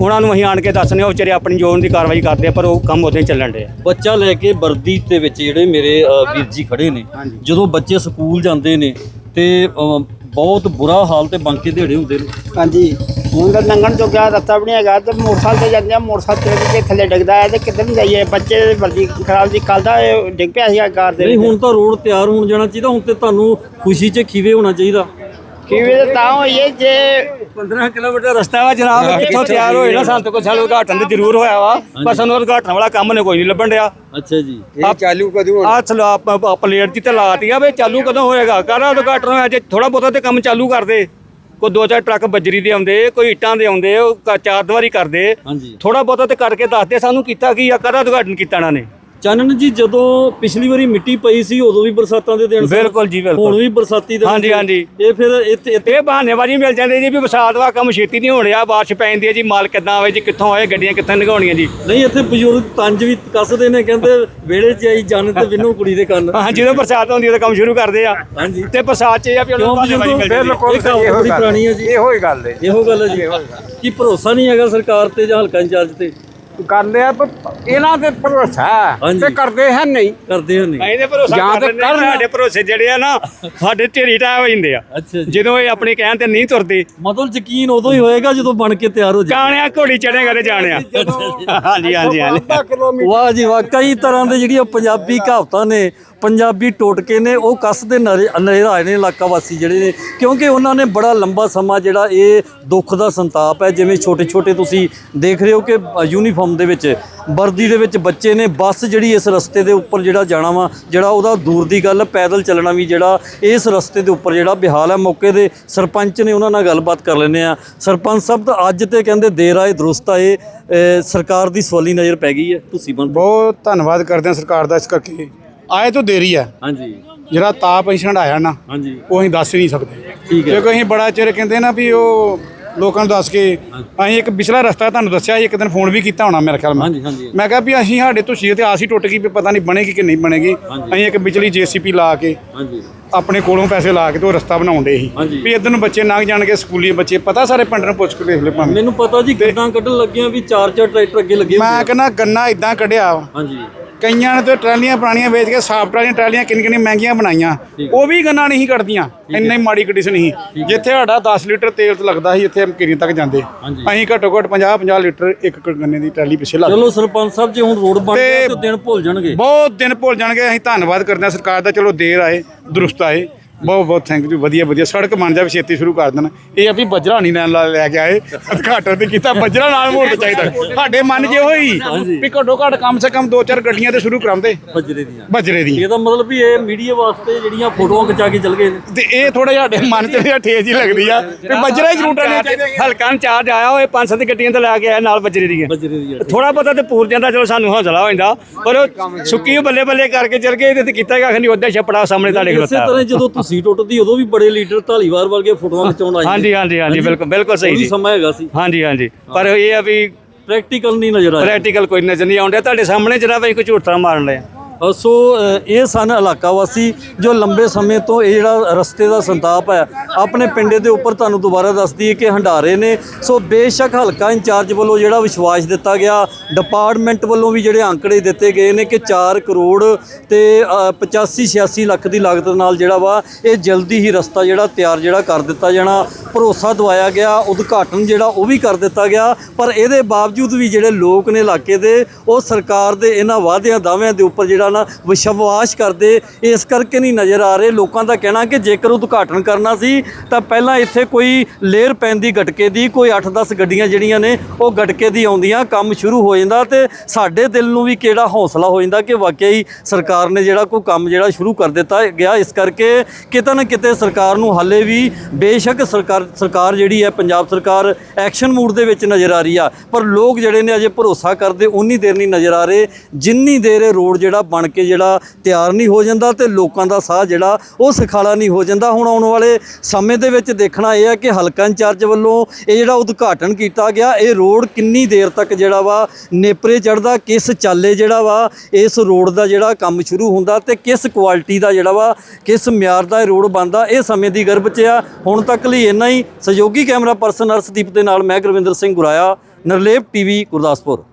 ਉਹਨਾਂ ਨੂੰ ਅਸੀਂ ਆਣ ਕੇ ਦੱਸਨੇ ਉਹ ਵਿਚਾਰੇ ਆਪਣੀ ਜੋਨ ਦੀ ਕਾਰਵਾਈ ਕਰਦੇ ਆ ਪਰ ਉਹ ਕੰਮ ਉਦੋਂ ਹੀ ਚੱਲਣ ਦੇ ਆ। ਬੱਚਾ ਲੈ ਕੇ ਵਰਦੀ ਦੇ ਵਿੱਚ ਜਿਹੜੇ ਮੇਰੇ ਅ, ਵੀਰ ਜੀ ਖੜੇ ਨੇ ਜਦੋਂ ਬੱਚੇ ਸਕੂਲ ਜਾਂਦੇ ਨੇ ਤੇ ਅ, ਬਹੁਤ ਬੁਰਾ ਹਾਲ ਤੇ ਬਾਂਕੇ ਦਿਹਾੜੇ ਹੁੰਦੇ ਨੇ। ਹਾਂਜੀ। ਹੁਣ ਤਾਂ ਲੰਘਣ ਜੋਗਾ ਰਸਤਾ ਵੀ ਨਹੀਂ ਹੈਗਾ ਤੇ ਮੋਟਰਸਾਈਕਲ ਤੇ ਜਾਂਦੇ ਆ ਮੋਟਰਸਾਈਕਲ ਤੇ ਕੇ ਥੱਲੇ ਡਿੱਗਦਾ ਹੈ ਤੇ ਕਿੱਧਰ ਨੂੰ ਜਾਈਏ? ਬੱਚੇ ਦੀ ਵਰਦੀ ਖਰਾਬ ਜੀ ਕੱਲ ਦਾ ਇਹ ਡਿੱਗ ਪਿਆ ਸੀਗਾ ਕਾਰ ਦੇ ਨਹੀਂ ਵਿੱਚ। ਹੁਣ ਤਾਂ ਰੋਡ ਤਿਆਰ ਹੋਣ ਜਾਣਾ ਚਾਹੀਦਾ ਹੁਣ ਤੇ ਤੁਹਾਨੂੰ ਖੁਸ਼ੀ 'ਚ ਖੀਵੇ ਹੋਣਾ ਚਾਹੀਦਾ। ਕਿਵੇਂ ਤੇ ਤਾਂ ਹੋਈਏ ਜੇ 15 ਕਿਲੋਮੀਟਰ ਰਸਤਾ ਵਾ ਜਨਾਬ ਕਿੱਥੋਂ ਤਿਆਰ ਹੋਏ ਨਾ ਸੰਤ ਕੋ ਸਾਲ ਉਦਘਾਟਨ ਤੇ ਜ਼ਰੂਰ ਹੋਇਆ ਵਾ ਪਰ ਸਾਨੂੰ ਉਦਘਾਟਨ ਵਾਲਾ ਕੰਮ ਨੇ ਕੋਈ ਨਹੀਂ ਲੱਭਣ ਡਿਆ। ਅੱਛਾ ਜੀ। ਇਹ ਚਾਲੂ ਕਦੋਂ ਆ ਚਲੋ ਪਲੇਟ ਦੀ ਤੇ ਲਾਤੀ ਆ ਵੀ ਚਾਲੂ ਕਦੋਂ ਹੋਏਗਾ? ਕਾਹਦਾ ਉਦਘਾਟਨ ਹੋਇਆ? ਜੇ ਥੋੜਾ ਬਹੁਤਾ ਤੇ ਕੰਮ ਚਾਲੂ ਕਰਦੇ। ਕੋਈ ਦੋ ਚਾਰ ਟਰੱਕ ਬੱਜਰੀ ਦੇ ਆਉਂਦੇ ਕੋਈ ਇੱਟਾਂ ਦੇ ਆਉਂਦੇ ਉਹ ਕ- ਚਾਰ ਦੀਵਾਰੀ ਕਰਦੇ। ਥੋੜਾ ਬਹੁਤਾ ਤੇ ਕਰਕੇ ਦੱਸਦੇ ਸਾਨੂੰ ਕੀਤਾ ਕੀ ਆ ਕਾਹਦਾ ਉਦਘਾਟਨ ਕੀਤਾ ਇਹਨਾਂ ਨੇ? ਚਾਨਣ ਜੀ ਜਦੋਂ ਪਿਛਲੀ ਵਾਰੀ ਮਿੱਟੀ ਪਈ ਸੀ ਉਦੋਂ ਵੀ ਬਰਸਾਤਾਂ ਦੇ ਦਿਨ। ਬਿਲਕੁਲ ਜੀ, ਬਿਲਕੁਲ। ਹੁਣ ਵੀ ਬਰਸਾਤੀ ਦੇ ਹਾਂਜੀ, ਹਾਂਜੀ। ਇਹ ਫਿਰ ਇੱਥੇ ਇੱਥੇ ਇਹ ਬਹਾਨੇਬਾਜ਼ੀ ਮਿਲ ਜਾਂਦੀ ਜੀ ਵੀ ਬਰਸਾਤ ਵਾ ਕੰਮ ਛੇਤੀ ਨਹੀਂ ਹੋ ਰਿਹਾ ਬਾਰਿਸ਼ ਪੈ ਜਾਂਦੀ ਹੈ ਜੀ ਮਾਲ ਕਿੱਦਾਂ ਆਵੇ ਜੀ ਕਿੱਥੋਂ ਆਏ ਗੱਡੀਆਂ ਕਿੱਥੋਂ ਲੰਘਾਉਣੀਆਂ ਜੀ। ਨਹੀਂ ਇੱਥੇ ਬਜ਼ੁਰਗ ਤੰਜ ਵੀ ਕੱਸਦੇ ਨੇ ਕਹਿੰਦੇ ਵਿਹੜੇ 'ਚ ਆਈ ਜਨ ਤੇ ਵਿਨੋ ਕੁੜੀ ਦੇ ਕੰਨ। ਹਾਂ ਜਦੋਂ ਬਰਸਾਤ ਹੁੰਦੀ ਹੈ ਤਾਂ ਕੰਮ ਸ਼ੁਰੂ ਕਰਦੇ ਆ। ਹਾਂਜੀ। ਤੇ ਬਰਸਾਤ 'ਚ ਇਹ ਆ ਵੀ ਕਿਉਂ ਉਹਨਾਂ ਨੂੰ ਬਜ਼ੁਰਗੋ? ਬਹਾਨੇਬਾਜ਼ੀ ਮਿਲ ਜਾਂਦੀ ਹੈ। ਇਹ ਕਹਾਵਤ ਬੜੀ ਪੁਰਾਣੀ ਹੈ ਜੀ। ਇਹੋ ਹੀ ਗੱਲ ਹੈ ਇਹੋ ਗੱਲ ਹੈ ਜੀ। ਕੀ ਭਰੋਸਾ ਨਹੀਂ ਹੈਗਾ ਸਰਕਾਰ ਤੇ ਜਾਂ ਹਲਕਾ ਇੰਚਾਰਜ ਤੇ? ਕਰਦੇ ਆ ਪਰ ਇਹਨਾਂ ਤੇ ਭਰੋਸਾ ਹੈ ਹਾਂਜੀ। ਤੇ ਕਰਦੇ ਹੈ ਨਹੀਂ। ਕਰਦੇ ਹੋ ਨਹੀਂ। ਤੇ ਭਰੋਸਾ ਜਾਂ ਕਰ ਤੇ ਲੈਂਦੇ ਹਾਂ, ਕਰਨ। ਸਾਡੇ ਭਰੋਸੇ ਜਿਹੜੇ ਆ ਨਾ ਸਾਡੇ ਢੇਰੀ ਟਾਇਆ ਹੋ ਜਾਂਦੇ ਆ। ਅੱਛਾ ਜੀ। ਜਦੋਂ ਇਹ ਆਪਣੇ ਕਹਿਣ ਤੇ ਨਹੀਂ ਤੁਰਦੇ ਮਤਲਬ ਯਕੀਨ ਉਦੋਂ ਹੀ ਹੋਏਗਾ ਜਦੋਂ ਬਣ ਕੇ ਤਿਆਰ ਹੋ ਜਾਏ ਜਾਣਿਆ ਘੋੜੀ ਚੜੇਗਾ ਤੇ ਜਾਣਿਆ। ਹਾਂਜੀ ਹਾਂਜੀ ਹਾਂਜੀ। ਵਾਹ ਜੀ ਵਾਹ ਕਈ ਤਰ੍ਹਾਂ ਦੇ ਜਿਹੜੀਆਂ ਪੰਜਾਬੀ ਕਹਾਵਤਾਂ ਨੇ ਪੰਜਾਬੀ ਟੋਟਕੇ ਨੇ ਉਹ ਕੱਸਦੇ ਨਰੇ ਨਜ਼ਰ ਆਏ ਨੇ ਇਲਾਕਾ ਵਾਸੀ ਜਿਹੜੇ ਨੇ ਕਿਉਂਕਿ ਉਹਨਾਂ ਨੇ ਬੜਾ ਲੰਬਾ ਸਮਾਂ ਜਿਹੜਾ ਇਹ ਦੁੱਖ ਦਾ ਸੰਤਾਪ ਹੈ ਜਿਵੇਂ ਛੋਟੇ ਛੋਟੇ ਤੁਸੀਂ ਦੇਖ ਰਹੇ ਹੋ ਕਿ ਅ, ਯੂਨੀਫਾਰਮ ਦੇ ਵਿੱਚ ਵਰਦੀ ਦੇ ਵਿੱਚ ਬੱਚੇ ਨੇ ਬੱਸ ਜਿਹੜੀ ਇਸ ਰਸਤੇ ਦੇ ਉੱਪਰ ਜਿਹੜਾ ਜਾਣਾ ਵਾ ਜਿਹੜਾ ਉਹਦਾ ਦੂਰ ਦੀ ਗੱਲ ਪੈਦਲ ਚੱਲਣਾ ਵੀ ਜਿਹੜਾ ਇਸ ਰਸਤੇ ਦੇ ਉੱਪਰ ਜਿਹੜਾ ਬਿਹਾਲ ਹੈ ਮੌਕੇ ਦੇ ਸਰਪੰਚ ਨੇ ਉਹਨਾਂ ਨਾਲ ਗੱਲਬਾਤ ਕਰ ਲੈਂਦੇ ਆ ਸਰਪੰਚ ਸਾਹਿਬ ਤਾਂ ਅੱਜ ਤੇ ਕਹਿੰਦੇ ਦੇਰ ਆਏ ਦਰੁਸਤ ਆਏ ਸਰਕਾਰ ਦੀ ਸਵਾਲੀ ਨਜ਼ਰ ਪੈ ਗਈ ਹੈ ਤੁਸੀਂ ਬਹੁਤ ਧੰਨਵਾਦ ਕਰਦੇ ਹਾਂ ਸਰਕਾਰ ਦਾ ਇਸ ਕਰਕੇ। ਆਏ ਤੋਂ ਦੇਰੀ ਹੈ। ਹਾਂਜੀ। ਜਿਹੜਾ ਤਾਪ ਅਸੀਂ ਛੰਡਾਇਆ ਨਾ ਹਾਂਜੀ। ਉਹ ਅਸੀਂ ਦੱਸ ਹੀ ਨਹੀਂ ਸਕਦੇ। ਠੀਕ ਹੈ। ਕਿਉਂਕਿ ਅਸੀਂ ਬੜਾ ਚਿਰ ਕਹਿੰਦੇ ਨਾ ਵੀ ਉਹ ਲੋਕਾਂ ਨੂੰ ਦੱਸ ਕੇ ਅਸੀਂ ਇੱਕ ਪਿਛਲਾ ਰਸਤਾ ਤੁਹਾਨੂੰ ਦੱਸਿਆ ਸੀ ਇੱਕ ਦਿਨ ਫੋਨ ਵੀ ਕੀਤਾ ਹੋਣਾ ਮੇਰੇ ਖਿਆਲ ਮੈਂ ਹਾਂਜੀ ਹਾਂਜੀ। ਮੈਂ ਕਿਹਾ ਵੀ ਅਸੀਂ ਸਾਡੇ ਤੇ ਆਸ ਹੀ ਟੁੱਟ ਗਈ ਵੀ ਪਤਾ ਨਹੀਂ ਬਣੇਗੀ ਕਿ ਨਹੀਂ ਬਣੇਗੀ। ਅਸੀਂ ਇੱਕ ਬਿਜਲੀ ਜੀਸੀਪੀ ਲਾ ਕੇ ਹਾਂਜੀ। ਆਪਣੇ ਕੋਲੋਂ ਪੈਸੇ ਲਾ ਕੇ ਤੇ ਉਹ ਰਸਤਾ ਬਣਾਉਂਦੇ ਸੀ। ਹਾਂਜੀ। ਵੀ ਇੱਧਰ ਨੂੰ ਬੱਚੇ ਲੰਘ ਜਾਣਗੇ ਸਕੂਲੀ ਬੱਚੇ ਪਤਾ ਸਾਰੇ ਪਿੰਡ ਨੂੰ ਪੁੱਛ ਕੇ ਦੇਖ ਲੈ ਭਾਵੇਂ। ਮੈਨੂੰ ਪਤਾ ਜੀ ਕਿੱਦਾਂ ਕੱਢਣ ਲੱਗਿਆਂ ਵੀ ਚਾਰ ਚਾਰ ਟਰੈਕਟਰ ਅੱਗੇ ਲੱਗੇ ਹੋਏ ਮੈਂ ਆ। ਕਹਿੰਦਾ ਗੰਨਾ ਇਦਾਂ ਕੱਢਿਆ ਵਾ। ਹਾਂਜੀ। ਕਈਆਂ ਨੇ ਤੇ ਟਰਾਲੀਆਂ ਪੁਰਾਣੀਆਂ ਵੇਚ ਕੇ ਸਾਫਟ ਵਾਲੀਆਂ ਟਰਾਲੀਆਂ ਕਿੰਨੀ ਕਿੰਨੀ ਮਹਿੰਗੀਆਂ ਬਣਾਈਆਂ। ਉਹ ਵੀ ਗੰਨਾ ਨਹੀਂ ਕੱਢਦੀਆਂ ਇੰਨੀ ਮਾੜੀ ਕੰਡੀਸ਼ਨ ਸੀ। ਜਿੱਥੇ ਸਾਡਾ 10 ਲੀਟਰ ਤੇਲ ਤੇ ਲੱਗਦਾ ਸੀ ਇੱਥੇ ਕਿਰੀ ਤੱਕ ਜਾਂਦੇ। ਅਸੀਂ ਘੱਟੋ ਘੱਟ 50 50 ਲੀਟਰ ਇੱਕ ਗੰਨੇ ਦੀ ਟਰਾਲੀ ਪਿੱਛੇ ਲਾ ਚਲੋ ਸਰਪੰਚ ਸਾਹਿਬ ਜੇ ਹੁਣ ਰੋਡ ਬਣ ਗਿਆ ਤੇ ਦਿਨ ਭੁੱਲ ਜਾਣਗੇ। ਬਹੁਤ ਦਿਨ ਭੁੱਲ ਜਾਣਗੇ ਅਸੀਂ ਧੰਨਵਾਦ ਕਰਦੇ ਹਾਂ ਸਰਕਾਰ ਦਾ। ਚਲੋ ਦੇਰ ਆਏ ਦਰੁਸਤ ਆਏ। ਬਹੁਤ ਬਹੁਤ ਥੈਂਕ ਯੂ ਵਧੀਆ ਵਧੀਆ। ਸੜਕ ਬਣ ਜਾਵੇ ਛੇਤੀ ਸ਼ੁਰੂ ਕਰ ਦੇਣ। ਇਹ ਆ ਵੀ ਬਜਰਾ ਨਹੀਂ ਨਾਲ ਲੈ ਕੇ ਆਏ। ਉਦਘਾਟਨ ਤੇ ਕੀਤਾ ਬਜਰਾ ਨਾਲ ਮੋੜ ਚਾਹੀਦਾ ਸਾਡੇ ਮਨ 'ਚ ਇਹੋ ਹੀ ਵੀ ਘੱਟੋ ਘੱਟ ਕਮ ਸੇ ਕਮ ਦੋ ਚਾਰ ਗੱਡੀਆਂ ਤੇ ਸ਼ੁਰੂ ਕਰਾਉਂਦੇ। ਬਜਰੇ ਦੀਆਂ। ਬਜਰੇ ਦੀਆਂ। ਇਹਦਾ ਮਤਲਬ ਵੀ ਇਹ ਮੀਡੀਆ ਵਾਸਤੇ ਜਿਹੜੀਆਂ ਫੋਟੋਆਂ ਖਿਚਾ ਕੇ ਚਲ ਗਏ ਨੇ। ਤੇ ਇਹ ਥੋੜਾ ਜਿਹਾ ਸਾਡੇ ਮਨ 'ਚ ਜਿਹਾ ਠੇਸ ਹੀ ਲੱਗਦੀ ਆ। ਵੀ ਬਜਰਾ ਹੀ ਜ਼ਰੂਰ ਟਾਣੇ ਚਾਹੀਦੇ ਹਲਕਾ ਇੰਚਾਰਜ ਆਇਆ ਹੋਏ ਪੰਜ ਸੱਤ ਗੱਡੀਆਂ ਤੇ ਲੈ ਕੇ ਆਇਆ ਨਾਲ ਬਜਰੇ ਦੀਆਂ। ਬਜਰੇ ਦੀਆਂ ਥੋੜਾ ਬਹੁਤਾ ਤੇ ਪੂਰ ਜਾਂਦਾ ਚਲੋ ਸਾਨੂੰ ਹੌਸਲਾ ਹੋ ਜਾਂਦਾ। ਪਰ ਸੁੱਕੀ ਬੱਲੇ ਬੱਲੇ ਕਰਕੇ ਚਲ ਗਏ ਤੇ ਕੀਤਾ ਕੱਖ ਨਹੀਂ ਉਹਦਾ ਛਪੜਾ ਸਾਹਮਣੇ ਤੁਹਾਡੇ ਇਸੇ ਖਲੋਤਾ। ਤਰ੍ਹਾਂ ਜਦੋਂ ਤੁਸੀਂ ਟੁੱਟਦੀ ਉਦੋਂ ਵੀ ਬੜੇ ਲੀਡਰ ਢਾਲੀਵਾਰ ਵਰਗੇ ਫੋਟੋਆਂ ਖਿਚਾਉਣ ਆਏ ਹਾਂਜੀ ਹਾਂਜੀ ਹਾਂਜੀ ਬਿਲਕੁਲ ਬਿਲਕੁਲ ਸਹੀ ਜੀ। ਸਮਾਂ ਹੈਗਾ ਸੀ। ਹਾਂਜੀ ਹਾਂਜੀ। ਪਰ ਇਹ ਆ ਵੀ ਪ੍ਰੈਕਟੀਕਲ ਨਹੀਂ ਨਜ਼ਰ ਆਇਆ। ਪ੍ਰੈਕਟੀਕਲ ਕੋਈ ਨਜ਼ਰ ਨਹੀਂ ਆਉਂਦਾ। ਤੁਹਾਡੇ ਸਾਹਮਣੇ ਜਰਾ ਵੀ ਕੋਈ ਝੂਠਾ ਮਾਰਨ ਲਿਆ ਸੋ ਇਹ ਸਨ ਇਲਾਕਾ ਵਾਸੀ ਜੋ ਲੰਬੇ ਸਮੇਂ ਤੋਂ ਇਹ ਜਿਹੜਾ ਰਸਤੇ ਦਾ ਸੰਤਾਪ ਹੈ, ਆਪਣੇ ਪਿੰਡੇ ਦੇ ਉੱਪਰ ਤੁਹਾਨੂੰ ਦੁਬਾਰਾ ਦੱਸਦੀ ਦਈਏ ਕਿ ਹੰਡਾਰੇ ਨੇ, ਸੋ ਬੇਸ਼ੱਕ ਹਲਕਾ ਇੰਚਾਰਜ ਵੱਲੋਂ ਜਿਹੜਾ ਵਿਸ਼ਵਾਸ ਦਿੱਤਾ ਗਿਆ, ਡਿਪਾਰਟਮੈਂਟ ਵੱਲੋਂ ਵੀ ਜਿਹੜੇ ਅੰਕੜੇ ਦਿੱਤੇ ਗਏ ਨੇ ਕਿ 4 ਕਰੋੜ ਤੇ 85 86 ਲੱਖ ਦੀ ਲਾਗਤ ਨਾਲ ਜਿਹੜਾ ਵਾ, ਇਹ ਜਲਦੀ ਹੀ ਰਸਤਾ ਜਿਹੜਾ ਤਿਆਰ ਜਿਹੜਾ ਕਰ ਦਿੱਤਾ ਜਾਣਾ, ਭਰੋਸਾ ਦਵਾਇਆ ਗਿਆ, ਉਦਘਾਟਨ ਜਿਹੜਾ ਉਹ ਵੀ ਕਰ ਦਿੱਤਾ ਗਿਆ, ਪਰ ਇਹਦੇ ਬਾਵਜੂਦ ਵੀ ਜਿਹੜੇ ਲੋਕ ਨੇ ਇਲਾਕੇ ਦੇ, ਉਹ ਸਰਕਾਰ ਦੇ ਇਹਨਾਂ ਵਾਅਦਿਆਂ ਦਾਅਵਿਆਂ ਦੇ ਉੱਪਰ ਜਿਹੜਾ ਨਾ ਵਿਸ਼ਵਾਸ ਕਰਦੇ, ਇਸ ਕਰਕੇ ਨਹੀਂ ਨਜ਼ਰ ਆ ਰਹੇ। ਲੋਕਾਂ ਦਾ ਕਹਿਣਾ ਕਿ ਜੇਕਰ ਉਦਘਾਟਨ ਕਰਨਾ ਸੀ, ਤਾਂ ਪਹਿਲਾਂ ਇੱਥੇ ਕੋਈ ਲੇਅਰ ਪੈਂਦੀ ਗਟਕੇ ਦੀ, ਕੋਈ 8-10 ਗੱਡੀਆਂ ਜਿਹੜੀਆਂ ਨੇ, ਉਹ ਗਟਕੇ ਦੀ ਆਉਂਦੀਆਂ, ਕੰਮ ਸ਼ੁਰੂ ਹੋ ਜਾਂਦਾ ਤੇ ਸਾਡੇ ਦਿਲ ਨੂੰ ਵੀ ਕਿਹੜਾ ਹੌਸਲਾ ਹੋ ਜਾਂਦਾ ਕਿ ਵਾਕਿਆ ਹੀ ਸਰਕਾਰ ਨੇ ਜਿਹੜਾ ਕੋਈ ਕੰਮ ਜਿਹੜਾ ਸ਼ੁਰੂ ਕਰ ਦਿੱਤਾ ਗਿਆ, ਇਸ ਕਰਕੇ ਕਿਤੇ ਨਾ ਕਿਤੇ ਸਰਕਾਰ ਨੂੰ ਹਾਲੇ ਵੀ ਬੇਸ਼ੱਕ ਸਰਕਾਰ ਸਰਕਾਰ ਜਿਹੜੀ ਹੈ, ਪੰਜਾਬ ਸਰਕਾਰ ਐਕਸ਼ਨ ਮੂਡ ਦੇ ਵਿੱਚ ਨਜ਼ਰ ਆ ਰਹੀ ਆ। ਪਰ ਲੋਕ ਜਿਹੜੇ ਨੇ ਅਜੇ ਭਰੋਸਾ ਕਰਦੇ, ਉਨੀ ਦੇਰ ਨਹੀਂ ਨਜ਼ਰ ਆ ਰਹੇ। ਜਿੰਨੀ ਦੇਰ ਇਹ ਰੋਡ ਜਿਹੜਾ ਬਣ ਕੇ ਜਿਹੜਾ ਤਿਆਰ ਨਹੀਂ ਹੋ ਜਾਂਦਾ ਤੇ ਲੋਕਾਂ ਦਾ ਸਾਹ ਜਿਹੜਾ ਉਹ ਸਖਾਲਾ ਨਹੀਂ ਹੋ ਜਾਂਦਾ। ਹੁਣ ਆਉਣ ਵਾਲੇ ਸਮੇਂ ਦੇ ਵਿੱਚ ਦੇਖਣਾ ਇਹ ਹੈ ਕਿ ਹਲਕਾ ਇੰਚਾਰਜ ਵੱਲੋਂ ਇਹ ਜਿਹੜਾ ਉਦਘਾਟਨ ਕੀਤਾ ਗਿਆ, ਇਹ ਰੋਡ ਕਿੰਨੀ ਦੇਰ ਤੱਕ ਜਿਹੜਾ ਵਾ ਨੇਪਰੇ ਚੜਦਾ ਕਿਸ ਚਾਲੇ ਜਿਹੜਾ ਵਾ ਇਸ ਰੋਡ ਦਾ ਜਿਹੜਾ ਕੰਮ ਸ਼ੁਰੂ ਹੁੰਦਾ ਤੇ ਕਿਸ ਕੁਆਲਿਟੀ ਦਾ ਜਿਹੜਾ ਵਾ, ਕਿਸ ਮਿਆਰ ਦਾ ਇਹ ਰੋਡ ਬਣਦਾ, ਇਹ ਸਮੇਂ ਦੀ ਗਰਭ 'ਚ ਆ। ਹੁਣ ਤੱਕ ਲਈ ਇੰਨਾ ਹੀ ਸਹਿਯੋਗੀ ਕੈਮਰਾ ਪਰਸਨ ਅਰਸ਼ਦੀਪ ਦੇ ਨਾਲ ਮੈਂ ਗੁਰਵਿੰਦਰ ਸਿੰਘ ਗੁਰਾਇਆ, ਨਰਲੇਪ ਟੀਵੀ ਗੁਰਦਾਸਪੁਰ।